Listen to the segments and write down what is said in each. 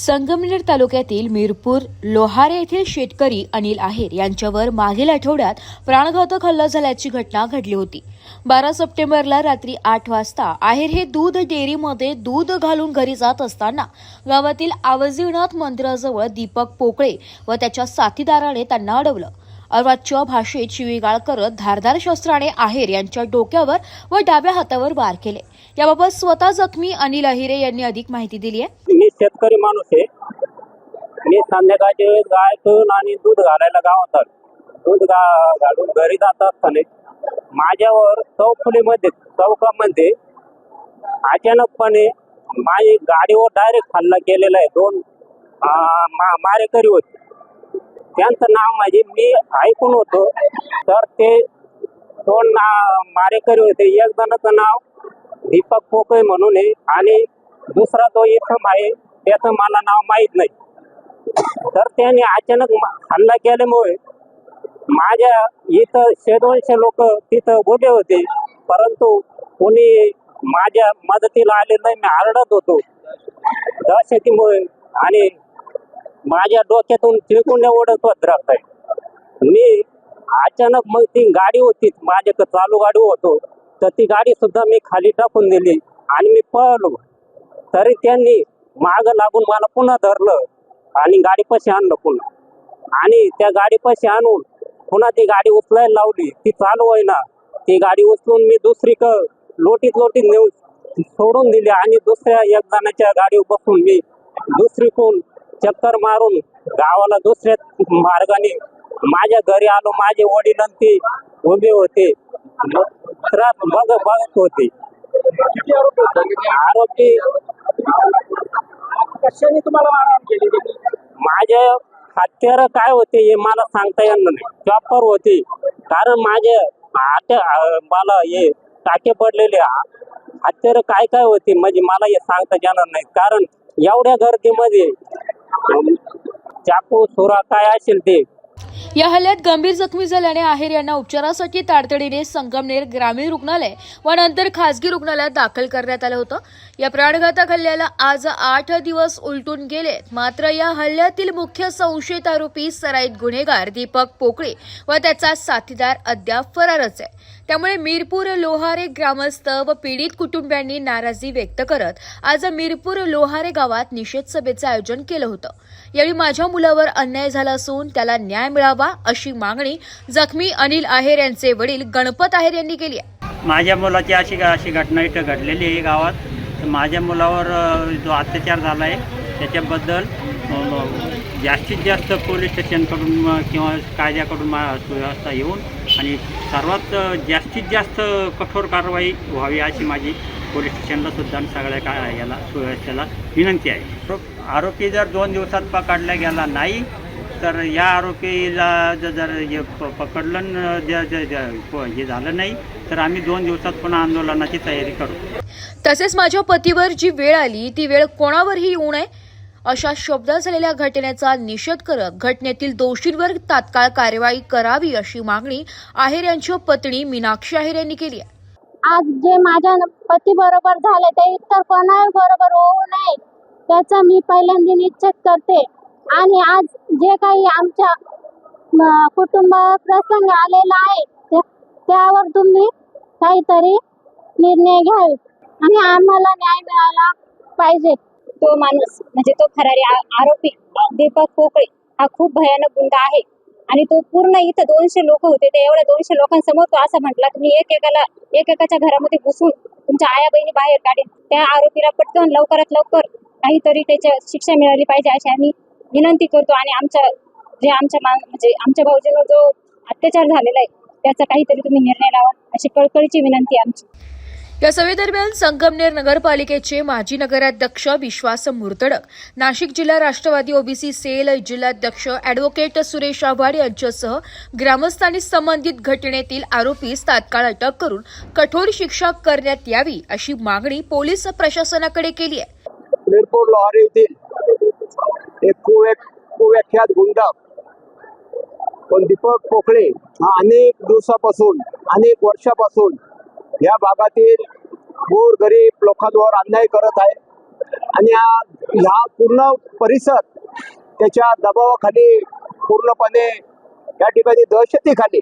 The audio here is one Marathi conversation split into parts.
संगमनेर तालुक्यातील मिरपूर लोहारे येथील शेतकरी अनिल आहेर यांच्यावर मागील आठवड्यात प्राणघातक हल्ला झाल्याची घटना घडली होती. बारा सप्टेंबरला रात्री आठ वाजता आहेर हे दूध डेअरीमध्ये दूध घालून घरी जात असताना गावातील आवजीनाथ मंदिराजवळ दीपक पोकळे व त्याच्या साथीदाराने त्यांना अडवलं. अर्वाच्य भाषेत शिवीगाळ करत धारदार शस्त्राने आहेर यांच्या डोक्यावर व डाव्या हातावर वार केले. याबाबत स्वतः जखमी अनिल अहिरे यांनी अधिक माहिती दिली आहे. मी शेतकरी माणूस आहे. मी संध्याकाळचे वेळेस गायतून आणि दूध घालायला गावात दूध गा घालून घरी जात असताना माझ्यावर चौफुलीमध्ये चौकामध्ये अचानकपणे माझी गाडीवर डायरेक्ट हल्ला केलेला आहे. दोन मा मारेकरी होते. त्यांचं नाव माझे मी ऐकून होतो. तर ते दोन ना मारेकरी होते. एक जणाचं नाव दीपक पोकळे म्हणून आहे आणि दुसरा जो इथम आहे त्याचं मला नाव माहीत नाही. तर त्याने अचानक हल्ला केल्यामुळे माझ्या इथं शेदोनशे लोक तिथं उभे होते. परंतु कोणी माझ्या मदतीला आले नाही. मी आरडत होतो. दहशतीमुळे आणि माझ्या डोक्यातून चिरकुंड्या ओढत होत राहत आहे मी अचानक मग ती गाडी होती माझ्याकडे चालू गाडी होतो. तर ती गाडी सुद्धा मी खाली टाकून दिली आणि मी पळलो. तरी त्यांनी माग लागून मला पुन्हा धरलं आणि गाडीपाशी आणलं पुन्हा. आणि त्या गाडीपाशी आणून पुन्हा ती गाडी उचलायला लावली. ती चालू होईना. ती गाडी उचलून मी दुसरी क लोटीत लोटीत नेऊन सोडून दिली आणि दुसऱ्या एक जणाच्या गाडीवर बसून मी दुसरीकडून चक्कर मारून गावाला दुसऱ्या मार्गाने माझ्या घरी आलो माझे वडील ते उभे होते. त्रास बघ बघत होते. आरोपी कशाने तुम्हाला मारहाण केली? त्यांनी माझे हत्यार काय होते हे मला सांगता येणार नाही. चॉपर होती. कारण माझे अं, मला हे टाके पडलेले. हत्यार काय काय होते म्हणजे मला हे सांगता येणार नाही. कारण एवढ्या गर्दीमध्ये चाकू सुरा काय असेल ते? या हल्ल्यात गंभीर जखमी झाल्याने आहेर यांना उपचारासाठी तातडीने संगमनेर ग्रामीण रुग्णालय व नंतर खासगी रुग्णालयात दाखल करण्यात आलं होतं. या प्राणघातक हल्ल्याला आज आठ दिवस उलटून गेले. मात्र या हल्ल्यातील मुख्य संशयित आरोपी सराईत गुन्हेगार दीपक पोकळे व त्याचा साथीदार अद्याप फरारच आहे. त्यामुळे मिरपूर लोहारे ग्रामस्थ व पीडित कुटुंबियांनी नाराजी व्यक्त करत आज मिरपूर लोहारे गावात निषेध सभेचं आयोजन केलं होतं. यावेळी माझ्या मुलावर अन्याय झाला असून त्याला न्याय मिळावा अशी मागणी जखमी अनिल आहेर यांचे वडील गणपत आहेर यांनी केली आहे. माझ्या मुलाची अशी अशी घटना इथं घडलेली आहे गावात. तर माझ्या मुलावर जो अत्याचार झाला आहे त्याच्याबद्दल जास्तीत जास्त पोलीस स्टेशनकडून किंवा कायद्याकडून मा सुव्यवस्था येऊन आणि सर्वात जास्तीत जास्त कठोर कारवाई व्हावी अशी माझी पोलीस स्टेशनला सुद्धा आणि सगळ्या का याला सुव्यवस्थेला विनंती आहे. आरोपी जर दोन दिवसात पकडला गेला नाही तर या आरोपीला ज- जर हे प- पकडलं हे झालं नाही तर आम्ही दोन दिवसात पुन्हा आंदोलनाची तयारी करू. तसेच माझ्या पतीवर जी वेळ आली ती वेळ कोणावरही येऊ नये अशा शब्दात झालेल्या घटनेचा निषेध करत घटनेतील दोषींवर तात्काळ कार्यवाही करावी अशी मागणी आहेर यांच्या पत्नी मीनाक्षी आहेर यांनी केली आहे. आज जे माझ्या पती बरोबर झाले ते इतर कोणाही बरोबर होऊ नये त्याचा मी पहिल्यांदा निश्चित करते. आणि आज जे काही आमच्या कुटुंब प्रसंग आलेला आहे त्यावर तुम्ही काहीतरी निर्णय घ्यावे आणि आम्हाला न्याय मिळाला पाहिजे. तो माणूस म्हणजे तो खरारी आरोपी दीपक पोकळे हा खूप भयानक गुंडा आहे. आणि तो पूर्ण इथं दोनशे लोक होते ते एवढ्या दोनशे लोकांसमोर तो असं म्हटला तुम्ही एकेकाला एकेकाच्या घरामध्ये घुसून तुमच्या आया बहिणी बाहेर काढेल त्या आरोपीला पटकन लवकरात लवकर काहीतरी त्याच्या शिक्षा मिळाली पाहिजे अशी आम्ही विनंती करतो आणि आमच्या जे आमच्या मा म्हणजे आमच्या भाऊजीवर जो अत्याचार झालेला आहे त्याचा काहीतरी तुम्ही निर्णय लावा अशी कळकळीची विनंती आमची. या सभेदरम्यान संगमनेर नगरपालिकेचे माजी नगराध्यक्ष विश्वास मुर्तडक नाशिक जिल्हा राष्ट्रवादी ओबीसी सेल जिल्हाध्यक्ष अॅडव्होकेट सुरेश आव्हाड यांच्यासह ग्रामस्थांनी संबंधित घटनेतील आरोपीस तात्काळ अटक करून कठोर शिक्षा करण्यात यावी अशी मागणी पोलीस प्रशासनाकडे केली आहे. मिरपूर लोहारी येथील एक कुव्या कुव्याख्यात गुंड पण दीपक पोकळे हा अनेक दिवसापासून अनेक वर्षापासून या भागातील गोर गरीब लोकांवर अन्याय करत आहे. आणि हा ह्या पूर्ण परिसर त्याच्या दबावाखाली पूर्णपणे या ठिकाणी दहशतीखाली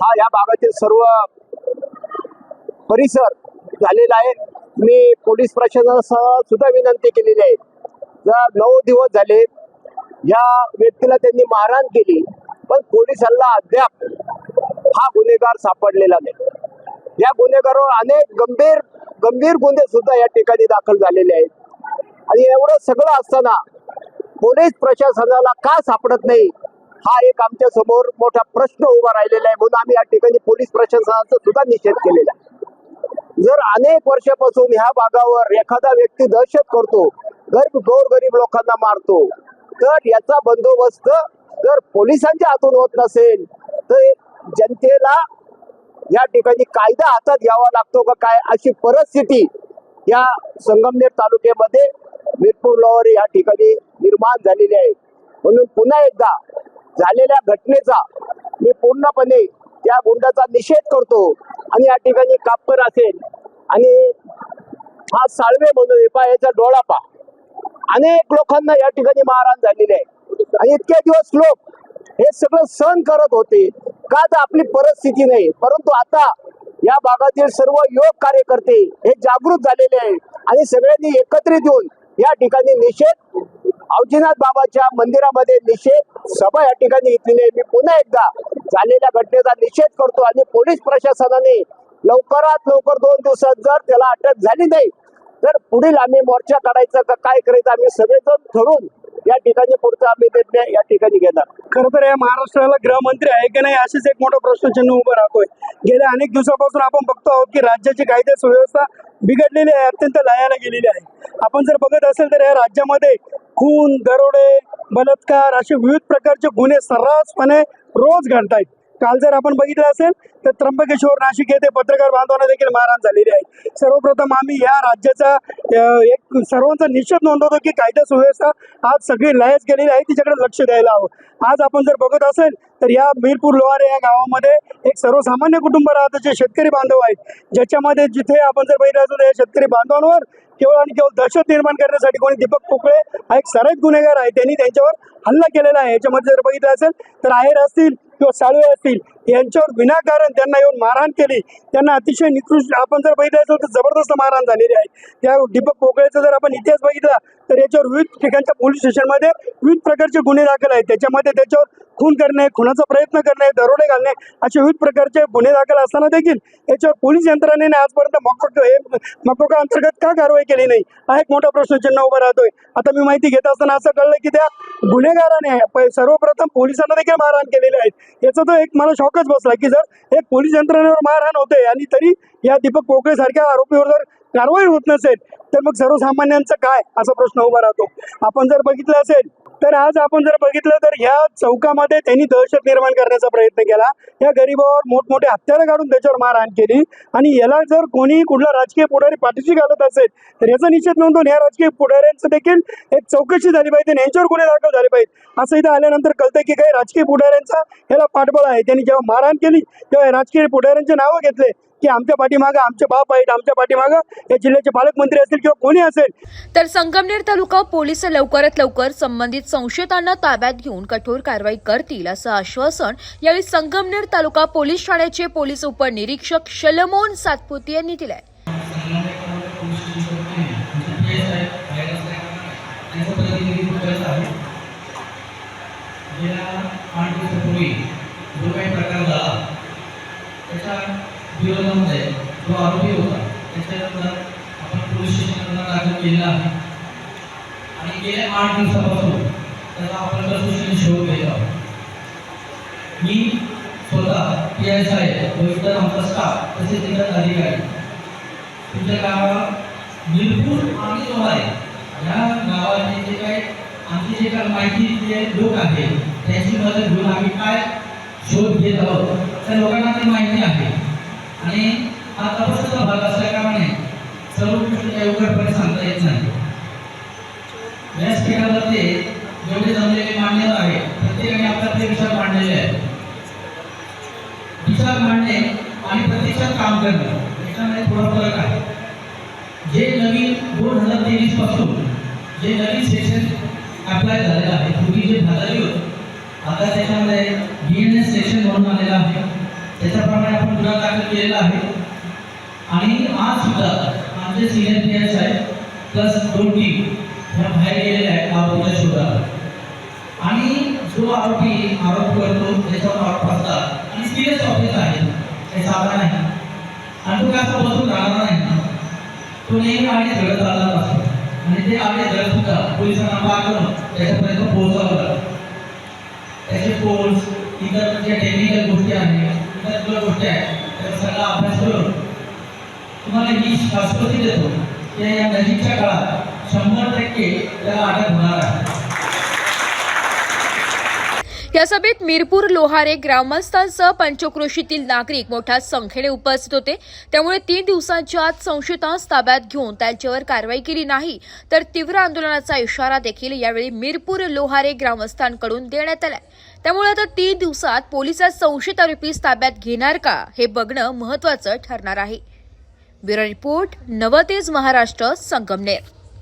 हा या भागातील सर्व परिसर झालेला आहे. मी पोलीस प्रशासनासह सुद्धा विनंती केलेली आहे. जर नऊ दिवस झाले या व्यक्तीला त्यांनी मारहाण केली पण पोलिसांना अद्याप हा गुन्हेगार सापडलेला नाही. या गुन्हेगारावर अनेक गंभीर गंभीर गुन्हे सुद्धा या ठिकाणी दाखल झालेले आहेत. आणि एवढं सगळं असताना पोलीस प्रशासनाला का सापडत नाही हा एक आमच्यासमोर मोठा प्रश्न उभा राहिलेला आहे म्हणून आम्ही या ठिकाणी पोलीस प्रशासनाचा सुद्धा निषेध केलेला आहे. जर अनेक वर्षापासून ह्या भागावर एखादा व्यक्ती दहशत करतो गरीब गोरगरीब लोकांना मारतो तर याचा बंदोबस्त जर पोलिसांच्या हातून होत नसेल तर जनतेला या ठिकाणी कायदा हातात घ्यावा लागतो का काय अशी परिस्थिती या संगमनेर तालुक्यामध्ये मिरपूर लोवर या ठिकाणी निर्माण झालेली आहे. म्हणून पुन्हा एकदा झालेल्या घटनेचा मी पूर्णपणे त्या गुंडाचा निषेध करतो आणि या ठिकाणी कापकर असेल आणि हा साळवे म्हणून आहे याचा डोळा पा अनेक लोकांना या ठिकाणी मारहाण झालेली आहे. आणि इतके दिवस लोक हे सगळं सहन करत होते. का तर आपली परिस्थिती नाही परंतु आता या भागातील सर्व योग कार्यकर्ते हे जागृत झालेले आहे आणि सगळ्यांनी एकत्रित येऊन या ठिकाणी निषेध अवजीनाथ बाबाच्या मंदिरामध्ये निषेध सभा या ठिकाणी घेतलेली आहे मी पुन्हा एकदा झालेल्या घटनेचा निषेध करतो आणि पोलीस प्रशासनाने लवकरात लवकर दोन दिवसात जर त्याला अटक झाली नाही तर पुढील आम्ही मोर्चा काढायचा का काय करायचं आम्ही सगळेजण ठरवून या ठिकाणी पुढचा आम्ही निर्णय या ठिकाणी घेणार. खरं तर या महाराष्ट्राला गृहमंत्री आहे की नाही असेच एक मोठं प्रश्नचिन्ह उभं राहतोय. गेल्या अनेक दिवसापासून आपण बघतो आहोत की राज्याची कायदा सुव्यवस्था बिघडलेली आहे अत्यंत लयाला गेलेली आहे. आपण जर बघत असेल तर या राज्यामध्ये खून दरोडे बलात्कार असे विविध प्रकारचे गुन्हे सर्रासपणे रोज घडतायत. काल जर आपण बघितलं असेल तर त्र्यंबकेश्वर नाशिक येथे पत्रकार बांधवांना देखील मारहाण झालेली आहे. सर्वप्रथम आम्ही या राज्याचा एक सर्वांचा निश्चित नोंदवतो की कायदा सुव्यवस्था आज सगळी लयच गेलेली आहे तिच्याकडे लक्ष द्यायला हवं. आज आपण जर बघत असेल तर या मीरपूर लोहारे या गावामध्ये एक सर्वसामान्य कुटुंब राहतं जे शेतकरी बांधव आहेत. ज्याच्यामध्ये जिथे आपण जर बघितलं असेल तर या शेतकरी बांधवांवर केवळ आणि केवळ दहशत निर्माण करण्यासाठी कोणी दीपक पोकळे हा एक सराईत गुन्हेगार आहे. त्यांनी त्यांच्यावर हल्ला केलेला आहे. याच्यामध्ये जर बघितलं असेल तर आहेर असतील किंवा साळवे असतील यांच्यावर विनाकारण त्यांना येऊन मारहाण केली. त्यांना अतिशय निकृष्ट आपण जर बघितलं असेल तर जबरदस्त मारहाण झालेली आहे. त्या दीपक पोकळेचा जर आपण इतिहास बघितला तर याच्यावर विविध ठिकाणच्या पोलीस स्टेशनमध्ये विविध प्रकारचे गुन्हे दाखल आहेत. त्याच्यामध्ये त्याच्यावर खून करणे खुनाचा प्रयत्न करणे दरोडे घालणे असे विविध प्रकारचे गुन्हे दाखल असताना देखील याच्यावर पोलीस यंत्रणेने आजपर्यंत मकोक हे मकोका अंतर्गत का कारवाई केली नाही? हा एक मोठा प्रश्नचिन्ह उभा राहतोय. आता मी माहिती घेत असताना असं कळलं की त्या गुन्हेगाराने सर्वप्रथम पोलिसांना देखील मारहाण केलेली आहे. याचा तर एक मला शॉकच बसला की जर एक पोलीस यंत्रणेवर मारहाण होते आणि तरी या दीपक पोकळे सारख्या आरोपीवर जर कारवाई होत नसेल तर मग सर्वसामान्यांचं काय? असा प्रश्न उभा राहतो. आपण जर बघितलं असेल तर आज आपण जर बघितलं तर ह्या चौकामध्ये त्यांनी दहशत निर्माण करण्याचा प्रयत्न केला. या गरीबावर मोठमोठे हत्यारं काढून त्याच्यावर मारहाण केली. आणि याला जर कोणी कुठला राजकीय पुढारी पाठीशी घालत असेल तर याचा निषेध नोंदवून या राजकीय पुढाऱ्यांचं देखील एक चौकशी झाली पाहिजे आणि यांच्यावर गुन्हे दाखल झाले पाहिजे. असं इथं आल्यानंतर कळतंय की काही राजकीय पुढाऱ्यांचा याला पाठबळ आहे. त्यांनी जेव्हा मारहाण केली तेव्हा राजकीय पुढाऱ्यांचे नावं घेतले. की आमच्या पाठीमागं आमचे बाप आहेत आमच्या पाठीमागं या जिल्ह्याचे पालकमंत्री असतील किंवा कोणी असेल. तर संगमनेर तालुका पोलीस लवकरात लवकर संबंधित संशयितांना ताब्यात घेऊन कठोर कारवाई करतील असं आश्वासन यावेळी संगमनेर तालुका पोलीस ठाण्याचे पोलीस उपनिरीक्षक शलमोन सातपुते यांनी दिलंय. गेल्या आठ दिवसापूर्वी जो काही प्रकार झाला त्याच्या विरोधामध्ये तो आरोपी होता त्याच्यानंतर आपण पोलीस स्टेशनला दाखल केला आहे. आणि गेल्या आठ दिवसापासून त्याचा आपण कसोशीने शोध घेत आहोत मी स्वतः पी एस आय साहेब व इतर आमचा स्टाफ तसेच इतर अधिकारी तुमच्या गावात मिरपूर आणि लोहारे ह्या गावाचे जे काही आमची जे काही माहिती जे लोक आहेत त्यांची मदत घेऊन आम्ही काय शोध घेत आहोत त्या लोकांना ती माहिती आहे. आणि हा तपासाचा भाग असल्याकारणाने सर्व गोष्टी उघडपणे सांगता येत नाही. व्यासपीठावरती जेवढे जमलेले मान्यता आहे प्रत्येकाने आपले ते विचार मांडलेले आहेत. विचार मांडणे आणि प्रत्यक्षात काम करणे याच्यामध्ये थोडा फरक आहे. जे नवीन दोन हजार तेवीसपासून जे नवीन सेशन अप्लाय झालेलं आहे पूर्वी जे झालेली होतं आता त्याच्यामध्ये बी एन एस सेशन म्हणून आलेलं आहे. त्याच्याप्रमाणे आपण गुन्हा दाखल केलेला आहे. आणि आज सुद्धा आमचे सिनियर पी एस आहेत प्लस दोन टीम ह्या बाहेर गेलेल्या आहेत आरोपीच्या शोधात आणि जो आरोपी आरोप करतो त्याच्यावर आरोप असतात आणि सिरियस ऑफिस आहे हे साधा नाही. आणि तो कसा बसून राहणार नाही तो नेहमी आडे धडत आला असतो. आणि ते आडे धडत सुद्धा पोलिसांना पार करून त्याच्यापर्यंत पोहोचावं लागतं त्याचे पोल्स इतर ज्या टेक्निकल गोष्टी आहेत इतर ज्या गोष्टी आहेत सगळा अभ्यास करून तुम्हाला ही शाश्वती देतो. की या नजीकच्या काळात शंभर टक्के त्याला अटक होणार आहे. या सभेत मिरपूर लोहारे ग्रामस्थांसह पंचक्रोशीतील नागरिक मोठ्या संख्येने उपस्थित होते. त्यामुळे तीन दिवसांच्या आत संशयितांस ताब्यात घेऊन त्यांच्यावर कारवाई केली नाही तर तीव्र आंदोलनाचा इशारा देखील यावेळी मिरपूर लोहारे ग्रामस्थांकडून देण्यात आलाय. त्यामुळे आता तीन दिवसात पोलिसात संशयित आरोपीस ताब्यात घेणार का हे बघणं महत्वाचं ठरणार आहे. Bureau report Navtej Maharashtra Sangamner.